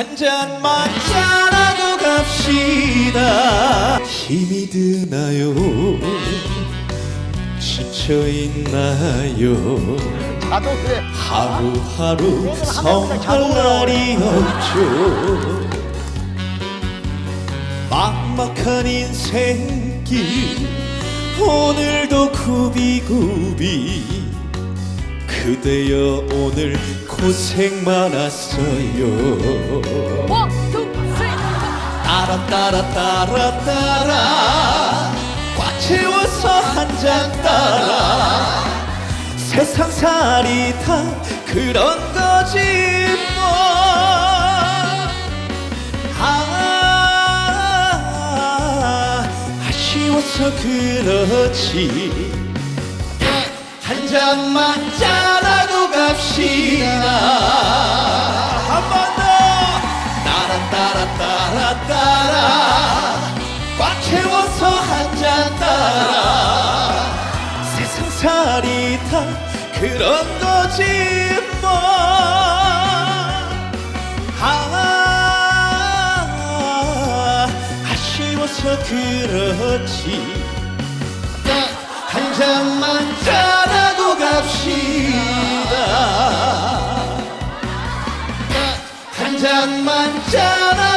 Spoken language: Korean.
한 잔만 짠하고 갑시다. 힘이 드나요? 지쳐있나요? 나도 그래. 하루하루 성할 날이 없죠. 막막한 인생길 오늘도 구비구비 그대여 오늘 고생 많았어요. 따라 따라 따라 따라. 꽉 채워서 한 잔 따라. 세상살이 다 그런 거지 뭐. 아, 아쉬워서 그렇지. 한 잔만 짠 살이 다 그런 거지 뭐. 아, 아쉬워서 그렇지. 한 잔만 짠하고 갑시다. 한 잔만 갑시다